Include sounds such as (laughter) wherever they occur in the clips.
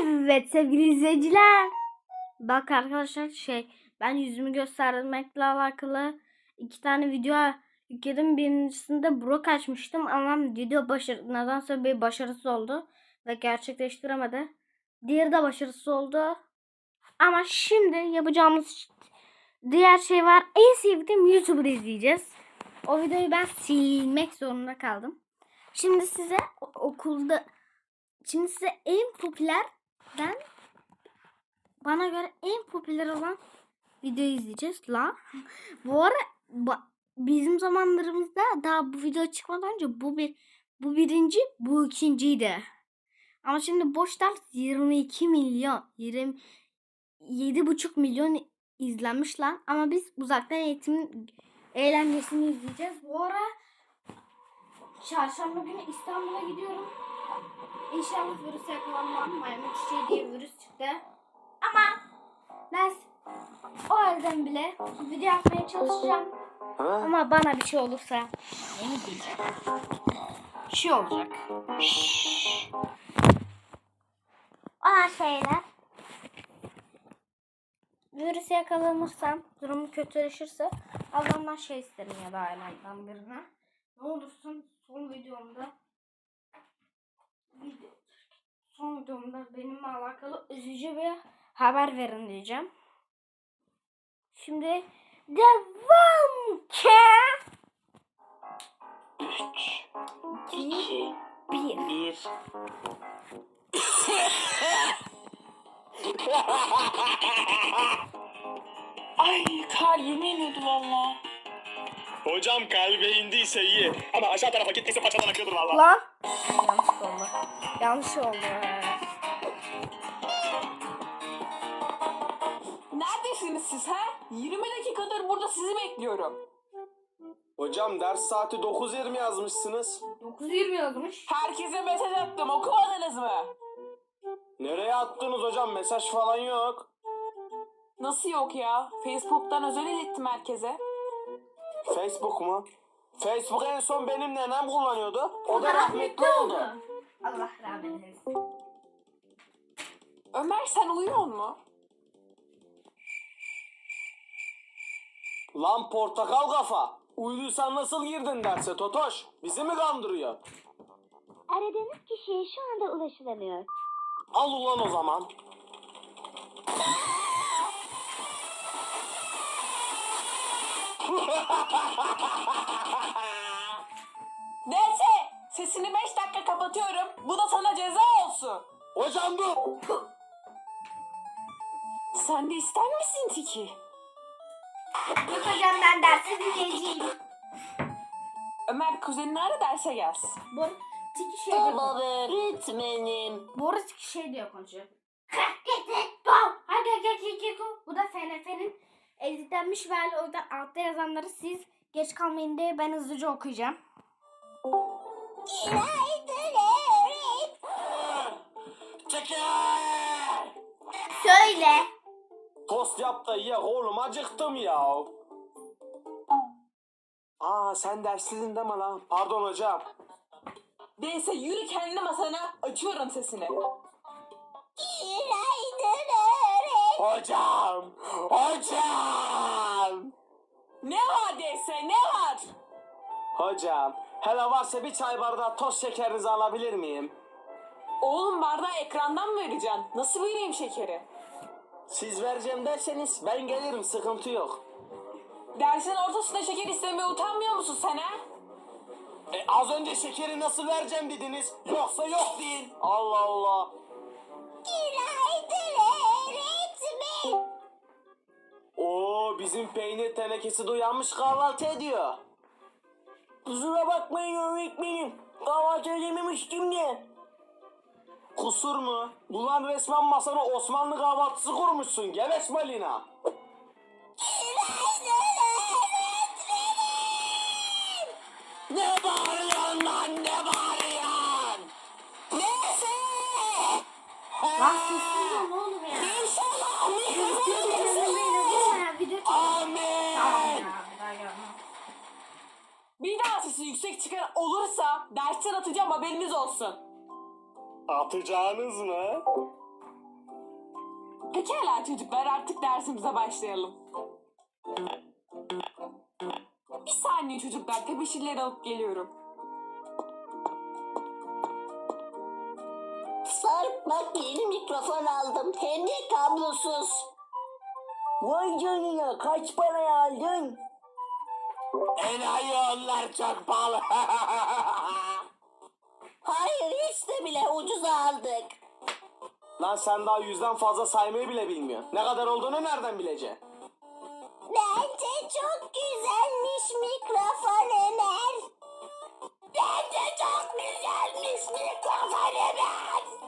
Evet sevgili izleyiciler. Bak arkadaşlar şey ben yüzümü göstermekle alakalı iki tane video yükledim. Birincisinde Brock açmıştım ama video başarı nedense bir başarısız oldu ve gerçekleştiremedi. Diğeri de başarısız oldu. Ama şimdi yapacağımız diğer şey var. En sevdiğim YouTuber izleyeceğiz. O videoyu ben silmek zorunda kaldım. Şimdi size okulda Şimdi size en popülerden bana göre en popüler olan videoyu izleyeceğiz la. bu ara ba- bizim zamanlarımızda daha bu video çıkmadan önce bu bir bu birinci bu ikinciydi. Ama şimdi boş ders 22 milyon 27 buçuk milyon izlenmiş lan. Ama biz uzaktan eğitimin eğlencesini izleyeceğiz. Bu ara çarşamba günü İstanbul'a gidiyorum. İnşallah virüse yakalanmam. Maymun çiçeği diye virüs çıktı. Ama ben o halden bile video yapmaya çalışacağım. Ama bana bir şey olursa ne mi diyeceğim? Bir şey olacak. Olan şeyler. Virüse yakalanırsam, durum kötüleşirse Allah'ımdan şey isterim ya da ailemden birine. Ne olursun son videomda video, son videomda benimle alakalı üzücü bir haber verin diyeceğim. Şimdi devam ki. 3, 2, 2, 1. 1. Ay kalbime iniyordu valla. Hocam kalbe indiyse iyi. Ama aşağı tarafa gittiyse paçadan akıyordur valla. Lan. Yanlış oldu. Yanlış oldu. Neredesiniz siz ha? 20 dakikadır burada sizi bekliyorum. Hocam ders saati 9.20 yazmışsınız. 9.20 yazmış. Herkese mesaj attım okumadınız mı? Nereye attınız hocam? Mesaj falan yok. Nasıl yok ya? Facebook'tan özel ilettim herkese. Facebook mu? Facebook en son benim nenem kullanıyordu. O da rahmetli oldu. Allah rahmet eylesin. Ömer sen uyuyor mu? Lan portakal kafa. Uyduysan nasıl girdin derse Totoş? Bizi mi kandırıyor? Aradığınız kişiye şu anda ulaşılamıyor. Al ulan o zaman. (laughs) Neyse sesini 5 dakika kapatıyorum. Bu da sana ceza olsun. Hocam dur. Sen de ister misin Tiki? Yok hocam ben derse dinleyeceğim. Ömer kuzenini ara derse gelsin. Bu tiki şey diyor. öğretmenim. Boris tiki şey diyor konuşuyor. Bu da FNF'nin editlenmiş ve o yüzden altta yazanları siz geç kalmayın diye ben hızlıca okuyacağım. Çekil. Söyle. Tost yap da ye oğlum acıktım ya. Aa sen dersliydin deme lan. Pardon hocam. Neyse yürü kendine masana açıyorum sesini. Hocam. Hocam. Ne var deyse ne var? Hocam. Hele varsa bir çay bardağı toz şekerinizi alabilir miyim? Oğlum bardağı ekrandan mı vereceksin? Nasıl vereyim şekeri? Siz vereceğim derseniz ben gelirim sıkıntı yok. Dersin ortasında şeker istemeye utanmıyor musun sen ha? E az önce şekeri nasıl vereceğim dediniz? Yoksa yok değil. Allah Allah. Oo bizim peynir tenekesi duyanmış kahvaltı ediyor. Kusura bakmayın öğretmenim. Kahvaltı edememiştim de. Kusur mu? Ulan resmen masana Osmanlı kahvaltısı kurmuşsun. Geveş Malina. Ne bağırıyorsun lan ne bağırıyorsun? Neyse. Lan ne olur ya. İnşallah Video mikrofonu ya, video çek- Amin. Tamam ya, bir daha gelmem. Bir daha sesi yüksek çıkan olursa dersten atacağım haberiniz olsun. Atacağınız mı? Pekala çocuklar artık dersimize başlayalım. Bir saniye çocuklar tebeşirleri alıp geliyorum. Sarp bak yeni mikrofon aldım. Hem de kablosuz. Vay canına kaç paraya aldın? Enayi onlar çok pahalı. (laughs) Hayır hiç de bile ucuza aldık. Lan sen daha yüzden fazla saymayı bile bilmiyorsun. Ne kadar olduğunu nereden bileceksin? Bence çok güzelmiş mikrofon Ömer. Bence çok güzelmiş mikrofon Ömer.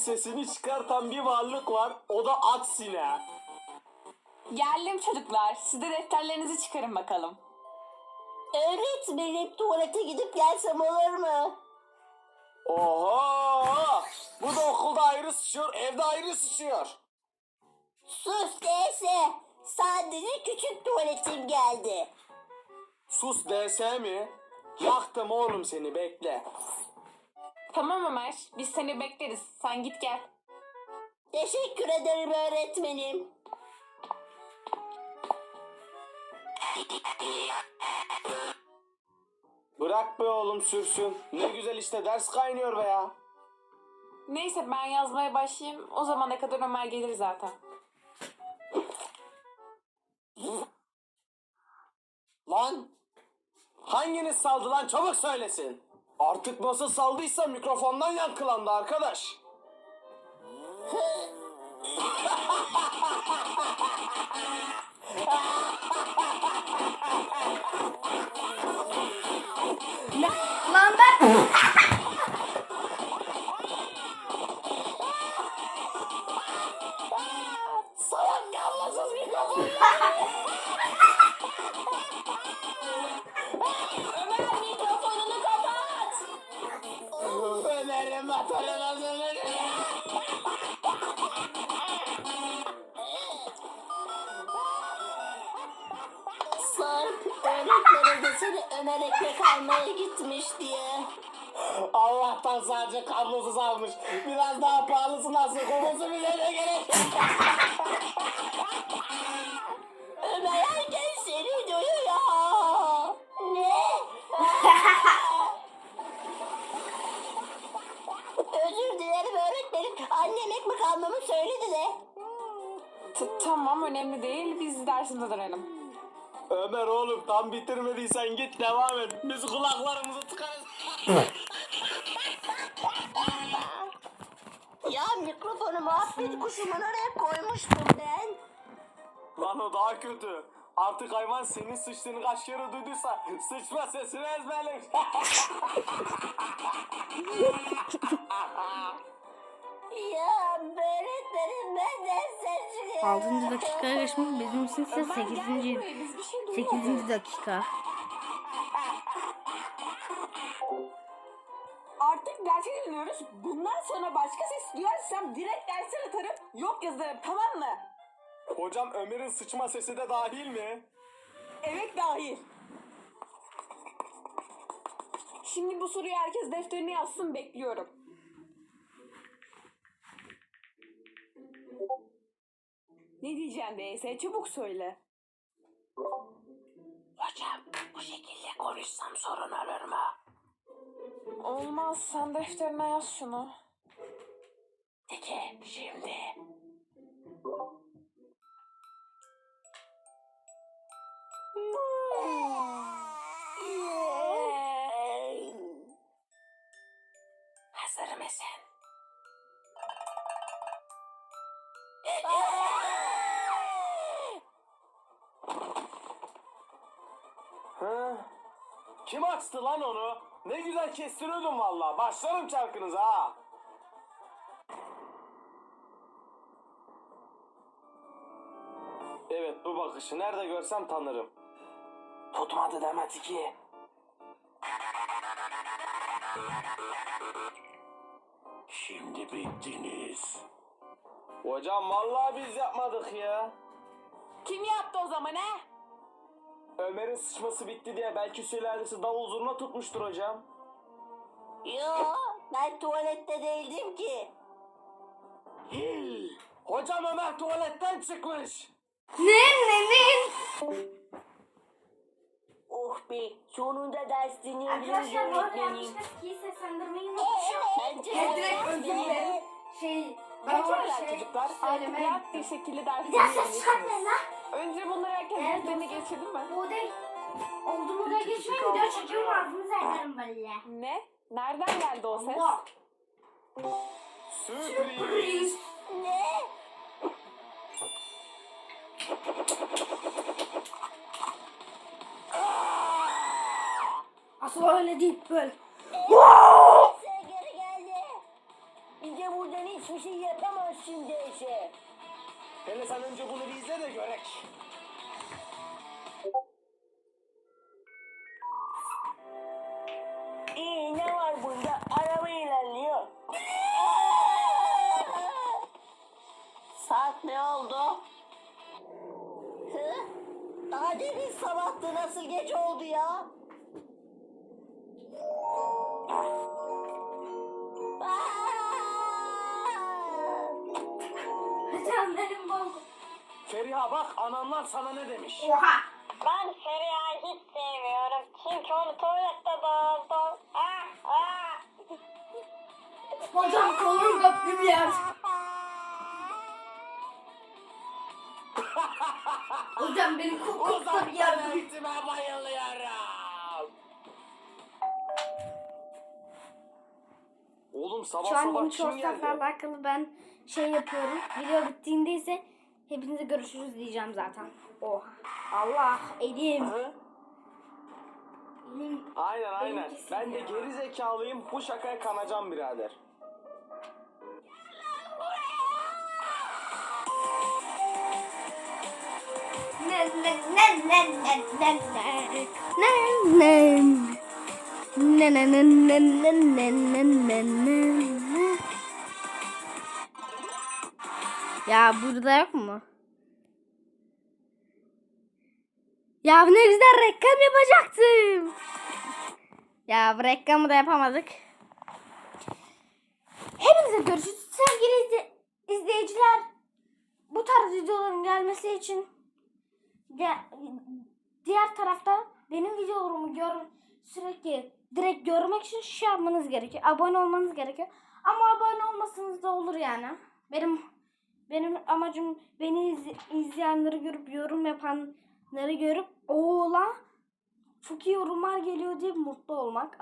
Sesini çıkartan bir varlık var. O da aksine. Geldim çocuklar. Siz de defterlerinizi çıkarın bakalım. Öğretmenim tuvalete gidip gelsem olur mu? Oho! Bu da okulda ayrı sıçıyor, evde ayrı sıçıyor. Sus değilse sadece küçük tuvaletim geldi. Sus DS mi? Yaktım oğlum seni bekle. Tamam Ömer. Biz seni bekleriz. Sen git gel. Teşekkür ederim öğretmenim. Bırak be oğlum sürsün. Ne güzel işte ders kaynıyor be ya. Neyse ben yazmaya başlayayım. O zamana kadar Ömer gelir zaten. Lan! Hanginiz saldı lan çabuk söylesin. Artık nasıl saldıysa mikrofondan yankılandı arkadaş. Lan ben... Sarp öğretmene desene Ömer ekmek gitmiş diye. Allah'tan sadece kablosuz almış. Biraz daha pahalısı nasıl kokusu bile ne gerek. Tamam önemli değil. Biz dersimize dönelim. Ömer oğlum tam bitirmediysen git devam et. Biz kulaklarımızı tıkarız. Ya mikrofonu muhabbet kuşumun oraya koymuştum ben. Lan o daha kötü. Artık hayvan senin sıçtığını kaç kere duyduysa sıçma sesini ezberlemiş. (laughs) Ya öğretmenim ses çıkıyor. 6. dakikaya geçmek bizim için ise 8. Biz bir şey duymadık. 8. dakika. Artık derse dönüyoruz. Bundan sonra başka ses duyarsam direkt dersten atarım. Yok yazarım tamam mı? Hocam Ömer'in sıçma sesi de dahil mi? Evet dahil. Şimdi bu soruyu herkes defterine yazsın bekliyorum. Ne diyeceğim DS çabuk söyle. Hocam bu şekilde konuşsam sorun olur mu? Olmaz sen defterine yaz şunu. Peki şimdi. Hazır mısın? Ha? Kim açtı lan onu? Ne güzel kestiriyordum valla. Başlarım çarkınıza ha. Evet bu bakışı nerede görsem tanırım. Tutmadı demedi ki. Şimdi bittiniz. Hocam vallahi biz yapmadık ya. Kim yaptı o zaman he? Ömer'in sıçması bitti diye belki sülalesi davul zurna tutmuştur hocam. Yo ben tuvalette değildim ki. Hii, Hocam Ömer tuvaletten çıkmış. Ne ne ne? Oh be sonunda ders dinleyebiliriz Arkadaşlar bu arada öğretmenim. yanlışlıkla iyi seslendirmeyi unutmuşum. Bence Evet, direkt özür dilerim. Şey, ben o şey çocuklar. Artık söylemeye rahat bir şekilde ders daha ses çıkartmayın lan. Önce bunları herkes Evet, dostum. geçirdi mi? Bu odaya oldu mu odaya geçmeyin video çekiyorum ağzınıza ederim böyle. Ne? Nereden geldi o ses? Allah. Sürpriz. Ne? Asıl öyle değil böyle. Sen geri geldi. Bize buradan hiçbir şey yapamazsın Deyşe. Hele sen önce bunu bir izle de görek. İyi ne var bunda? Araba ilerliyor. Saat ne oldu? Hı? Daha demin sabahtı nasıl geç oldu ya? Benim bu. Feriha bak ananlar sana ne demiş. Oha. Ben Feriha'yı hiç sevmiyorum. Çünkü onu tuvalette buldum. Ah, ah. Hocam kolum koptu bir yer. (laughs) Hocam benim kolum koptu bir yer. Uzaktan eğitime bayılıyorum. Oğlum sabah Şu an sabah kim geldi? alakalı ben şey yapıyorum. Video bittiğinde ise hepinize görüşürüz diyeceğim zaten. Oha. Allah elim. Aynen aynen. Ben de ya. geri zekalıyım. Bu şakaya kanacağım birader. Ne ne ne ne ne ne ne ne ne ne ne Ya burada yok mu? Ya ne güzel reklam yapacaktım. Ya reklamı da yapamadık. Hepinize görüşürüz sevgili izle- izleyiciler. Bu tarz videoların gelmesi için Di- diğer tarafta benim videolarımı gör sürekli direkt görmek için şey yapmanız gerekiyor. Abone olmanız gerekiyor. Ama abone olmasanız da olur yani. Benim benim amacım beni iz- izleyenleri görüp yorum yapanları görüp oğlan çok iyi yorumlar geliyor diye mutlu olmak.